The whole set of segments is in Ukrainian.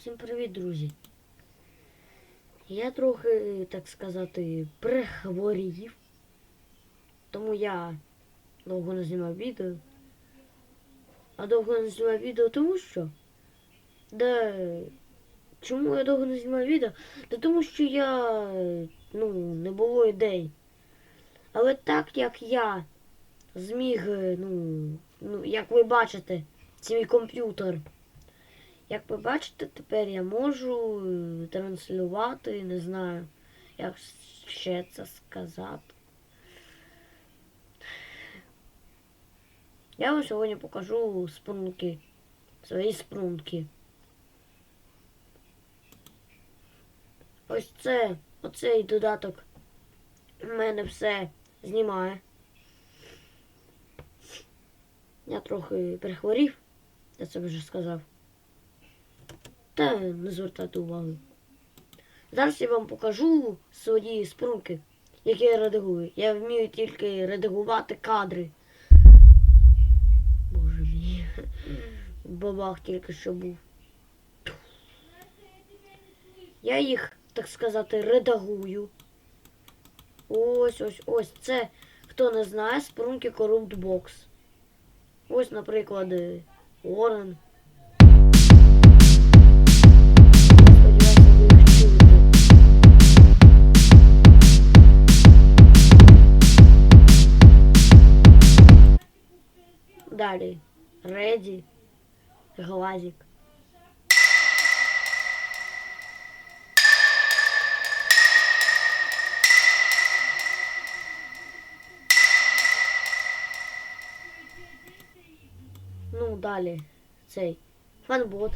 Всім привіт, друзі. Я трохи, так сказати, прихворів. Тому я довго не знімав відео. А довго не знімав відео, тому що. Да. Чому я довго не знімав відео? Та тому що я. Ну, не було ідей. Але так як я зміг, ну, ну, як ви бачите, це мій комп'ютер. Як ви бачите, тепер я можу е, транслювати, не знаю, як ще це сказати. Я вам сьогодні покажу спрунки. Свої спрунки. Ось це, оцей додаток в мене все знімає. Я трохи перехворів, я це вже сказав. Та не звертайте уваги. Зараз я вам покажу свої спрунки, які я редагую. Я вмію тільки редагувати кадри. Боже мій. Бабах тільки що був. Я їх, так сказати, редагую. Ось ось ось. Це, хто не знає, спрунки Corrupt Box. Ось, наприклад, е, Орен. Далі. Реді. Глазик. Ну, далі. Цей. Фанбот.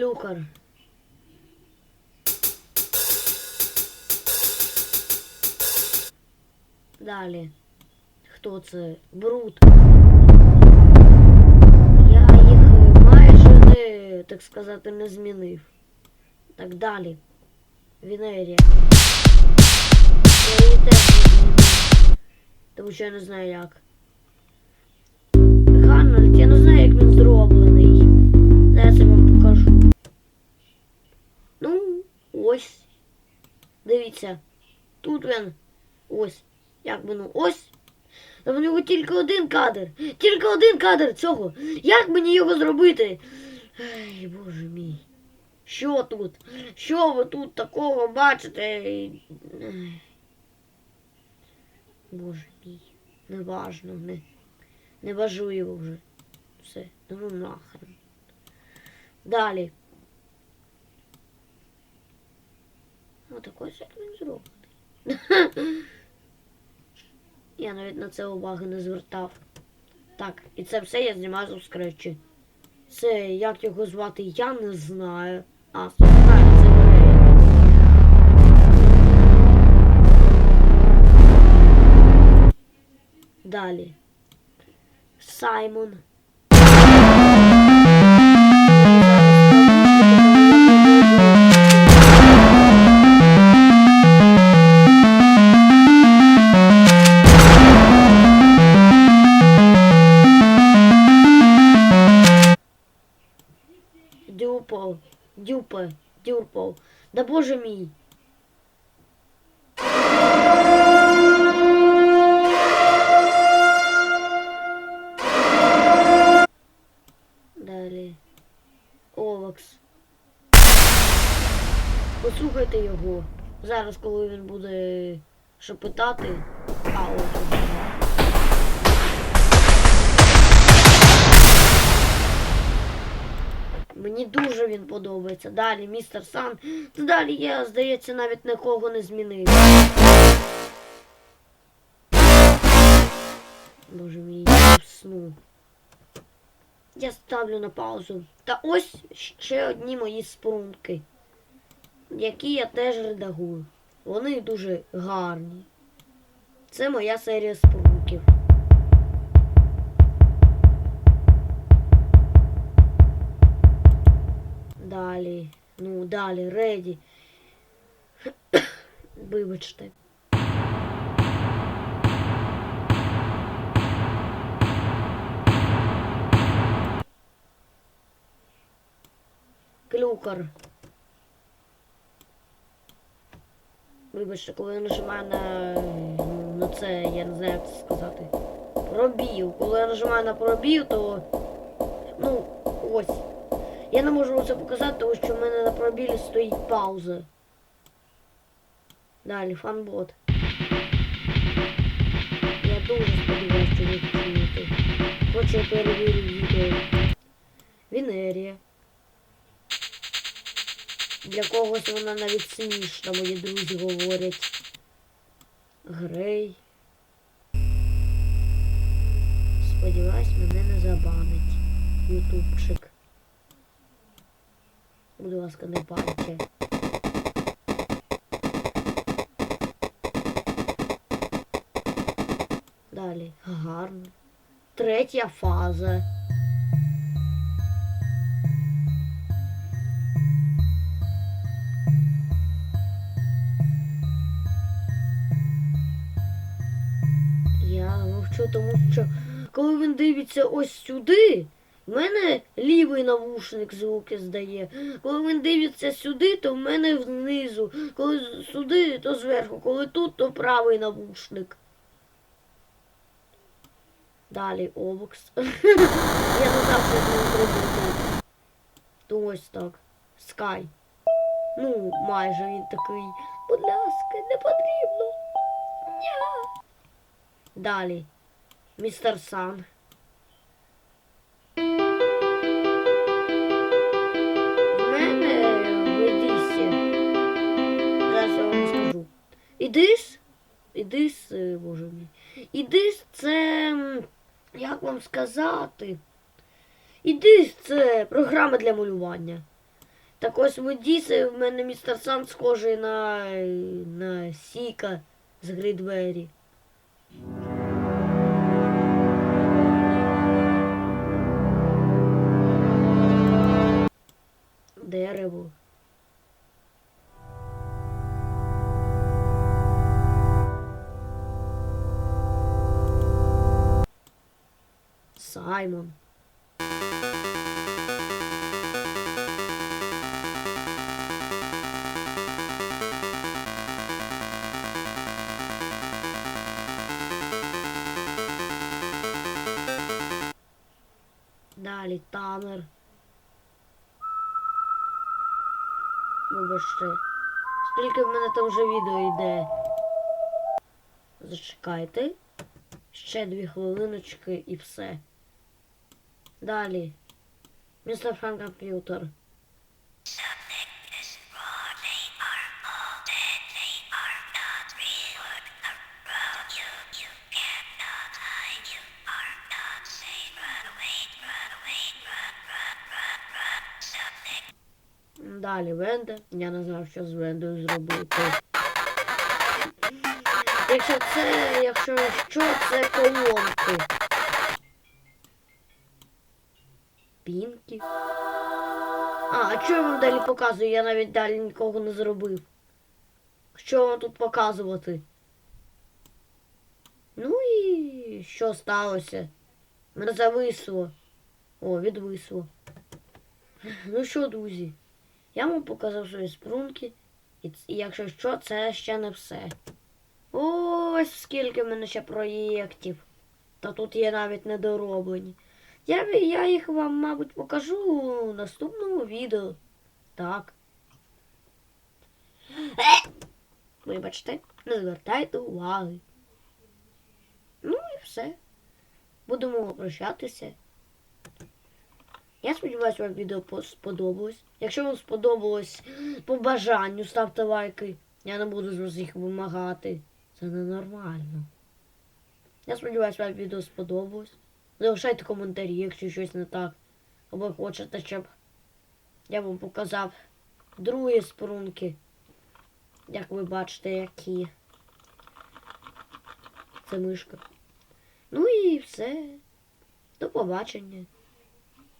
Клюкар. Далі. Хто це? Брут. Я їх майже не, так сказати, не змінив. Так далі. Вінерія. Я її теж не змінив. Тому що я не знаю як. Ось. Дивіться. Тут він. Ось. Як би ну ось. Та в нього тільки один кадр. Тільки один кадр цього. Як мені його зробити? Ай, боже мій. Що тут? Що ви тут такого бачите? Ай. Боже мій. Неважно, не, не важливо вже. Все, ну нахрен. Далі. Ось як він зроблений. Я навіть на це уваги не звертав. Так, і це все я знімаю з скретчі. Це як його звати, я не знаю. А, знаю, це Далі. Саймон. Послухайте його. Зараз, коли він буде шепотати. А, от. Мені дуже він подобається. Далі, містер Сан. Далі я, здається, навіть нікого не змінив. Боже мій, я всну. Я ставлю на паузу. Та ось ще одні мої спрунки, які я теж редагую. Вони дуже гарні. Це моя серія спрунків. Далі. Ну, далі, реді. Вибачте. Клюкар. Вибачте, коли я нажимаю на, на це, я не знаю, як це сказати. Пробів. Коли я нажимаю на пробів, то. Ну, ось. Я не можу це показати, тому що в мене на пробілі стоїть пауза. Далі, фанбот. Я дуже сподіваюся, що ви чуєте. Хоче я перевірю відео. Венерія. Для когось вона навіть смішна, мої друзі говорять. Грей. Сподіваюсь, мене не забанить. Ютубчик. Будь ласка, не пальте. Далі. Гарно. Третя фаза. Тому що коли він дивиться ось сюди, в мене лівий навушник звуки здає. Коли він дивиться сюди, то в мене внизу. Коли сюди, то зверху. Коли тут, то правий навушник. Далі обокс. Я не знав, що з зробити. То ось так. Скай. Ну, майже він такий. Будь ласка, не потрібно. Ня. Далі. Містер Сан. В мене в Едисі. Зараз я вам скажу. Ідис. Ідис, е, боже мій. Ідис це. Як вам сказати? Ідис це програма для малювання. Так ось в Едісі в мене містер Сан схожий на, е, на Сіка з Грідвері. Дерево. Саймон. Далі Танер. Вибачте. Скільки в мене там вже відео йде? Зачекайте. Ще дві хвилиночки і все. Далі. Містер Фан комп'ютер. Далі Венда. Я не знав, що з Вендою зробити. Якщо це, якщо що, це колонки. Пінки. А, а що я вам далі показую? Я навіть далі нікого не зробив. Що вам тут показувати? Ну і що сталося? Мене зависло. О, відвисло. Ну що, друзі? Я вам показав свої спрунки. І, якщо що, це ще не все. Ось скільки в мене ще проєктів. Та тут є навіть недороблені. Я, я їх вам, мабуть, покажу у наступному відео. Так. Е! Вибачте, не звертайте уваги. Ну і все. Будемо прощатися. Я сподіваюся, вам відео сподобалось. Якщо вам сподобалось по бажанню, ставте лайки. Я не буду з вас їх вимагати. Це ненормально. Я сподіваюся, вам відео сподобалось. Залишайте коментарі, якщо щось не так. Або хочете, щоб я вам показав другі спрунки. Як ви бачите, які. Це мишка. Ну і все. До побачення.